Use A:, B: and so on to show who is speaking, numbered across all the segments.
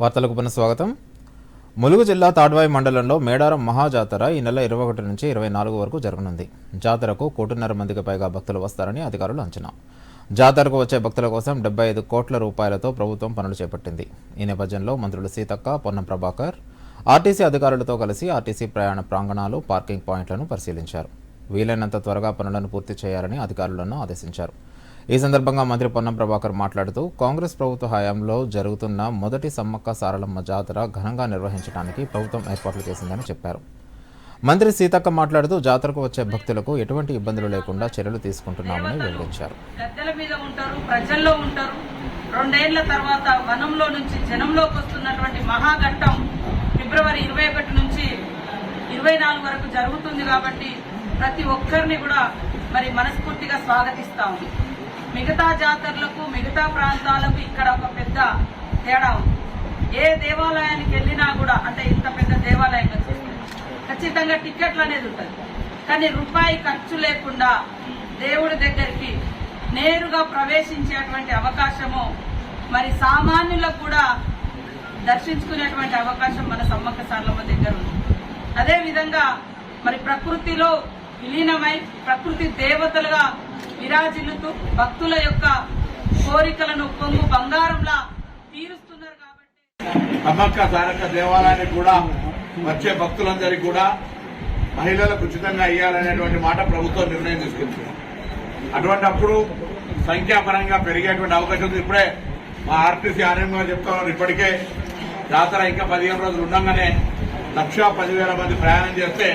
A: వార్తలకు పునః స్వాగతం. ములుగు జిల్లా తాడ్వాయి మండలంలో మేడారం మహాజాతర ఈ నెల ఇరవై ఒకటి నుంచి ఇరవై నాలుగు వరకు జరగనుంది. జాతరకు కోటిన్నర మందికి పైగా భక్తులు వస్తారని అధికారులు అంచనా. జాతరకు వచ్చే భక్తుల కోసం డెబ్బై ఐదు కోట్ల రూపాయలతో ప్రభుత్వం పనులు చేపట్టింది. ఈ నేపథ్యంలో మంత్రులు సీతక్క పొన్నం ప్రభాకర్ ఆర్టీసీ అధికారులతో కలిసి ఆర్టీసీ ప్రయాణ ప్రాంగణాలు పార్కింగ్ పాయింట్లను పరిశీలించారు. వీలైనంత త్వరగా పనులను పూర్తి చేయాలని అధికారులను ఆదేశించారు. ఈ సందర్భంగా మంత్రి పొన్నం ప్రభాకర్ మాట్లాడుతూ కాంగ్రెస్ ప్రభుత్వ హయాంలో జరుగుతున్న మొదటి సమ్మక్క సారలమ్మ జాతర ఘనంగా నిర్వహించడానికి ప్రభుత్వం ఏర్పాట్లు చేసిందని చెప్పారు. మంత్రి సీతక్క మాట్లాడుతూ జాతరకు వచ్చే భక్తులకు ఎటువంటి ఇబ్బందులు లేకుండా చర్యలు తీసుకుంటున్నామని వివరించారు.
B: మీద ఉంటారు ప్రజల్లో ఉంటారు. రెండేళ్ళ తర్వాత వనంలో నుంచి జనంలోకి వస్తున్నటువంటి మహాఘట్టం ఫిబ్రవరి ఇరవై ఒకటి నుంచి ఇరవై నాలుగు వరకు జరుగుతుంది కాబట్టి ప్రతి ఒక్కరిని కూడా మరి మనస్ఫూర్తిగా స్వాగతిస్తాము. మిగతా జాతరలకు మిగతా ప్రాంతాలకు ఇక్కడ ఒక పెద్ద తేడా ఉంది. ఏ దేవాలయానికి వెళ్ళినా కూడా అంటే ఇంత పెద్ద దేవాలయం వచ్చేసి ఖచ్చితంగా టికెట్లు అనేది ఉంటుంది కానీ రూపాయి ఖర్చు లేకుండా దేవుడి దగ్గరికి నేరుగా ప్రవేశించేటువంటి అవకాశము మరి సామాన్యులకు కూడా దర్శించుకునేటువంటి అవకాశం మన సమ్మక్క సార్లమ్మ దగ్గర ఉంది. అదేవిధంగా మరి ప్రకృతిలో విలీనమై ప్రకృతి దేవతలుగా విరాజిల్లుతూ భక్తుల యొక్క కోరికలను పొంగు బంగారంలా తీరుస్తున్నారు కాబట్టి
C: అమ్మక్క సారక్క దేవాలయానికి కూడా వచ్చే భక్తులందరికీ కూడా మహిళలకు ఉచితంగా ఇవ్వాలనేటువంటి మాట ప్రభుత్వం నిర్ణయం తీసుకుంది. అటువంటి అప్పుడు సంఖ్యాపరంగా పెరిగేటువంటి అవకాశం ఉంది. ఇప్పుడే మా ఆర్టీసీ ఆనందంగా చెప్తా ఉన్నారు ఇప్పటికే జాతర ఇంకా పదిహేను రోజులు ఉండగానే లక్ష పదివేల మంది ప్రయాణం చేస్తే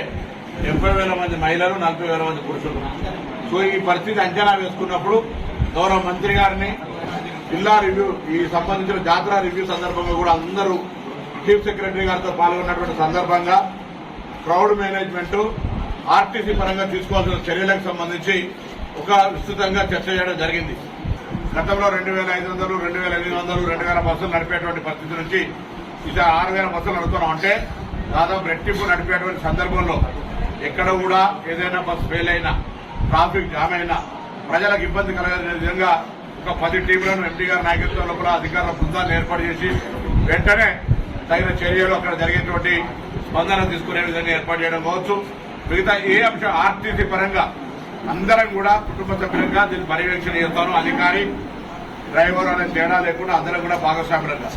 C: డెబ్బై వేల మంది మహిళలు నలభై వేల మంది పురుషులు. సో ఈ పరిస్థితి అంచనా వేసుకున్నప్పుడు గౌరవ మంత్రి గారిని జిల్లా రివ్యూ ఈ సంబంధించిన జాతర రివ్యూ సందర్భంగా కూడా అందరూ చీఫ్ సెక్రటరీ గారితో పాల్గొన్నటువంటి సందర్భంగా క్రౌడ్ మేనేజ్మెంట్ ఆర్టీసీ పరంగా తీసుకోవాల్సిన చర్యలకు సంబంధించి ఒక విస్తృతంగా చర్చ చేయడం జరిగింది. గతంలో రెండు వేల ఐదు వందలు రెండు వేల ఎనిమిది వందలు రెండు వేల బస్సులు నడిపేటువంటి పరిస్థితి నుంచి ఇది ఆరు వేల బస్సులు నడుపుతున్నాం అంటే దాదాపు రెట్టింపు నడిపేటువంటి సందర్భంలో ఎక్కడ కూడా ఏదైనా బస్సు ఫెయిల్ అయినా ట్రాఫిక్ జామ్ అయినా ప్రజలకు ఇబ్బంది కలగని విధంగా ఒక పది టీంలను ఎంపీ గారి నాయకత్వం లోపల అధికారుల బృందాన్ని ఏర్పాటు చేసి వెంటనే తగిన చర్యలు అక్కడ జరిగేటువంటి స్పందన తీసుకునే విధంగా ఏర్పాటు చేయడం కావచ్చు. మిగతా ఏ అంశం ఆర్టీసీ పరంగా అందరం కూడా కుటుంబ సభ్యులుగా దీన్ని పర్యవేక్షణ చేస్తాను. అధికారి డ్రైవర్ అనే తేడా లేకుండా అందరం కూడా భాగస్వాములుగా.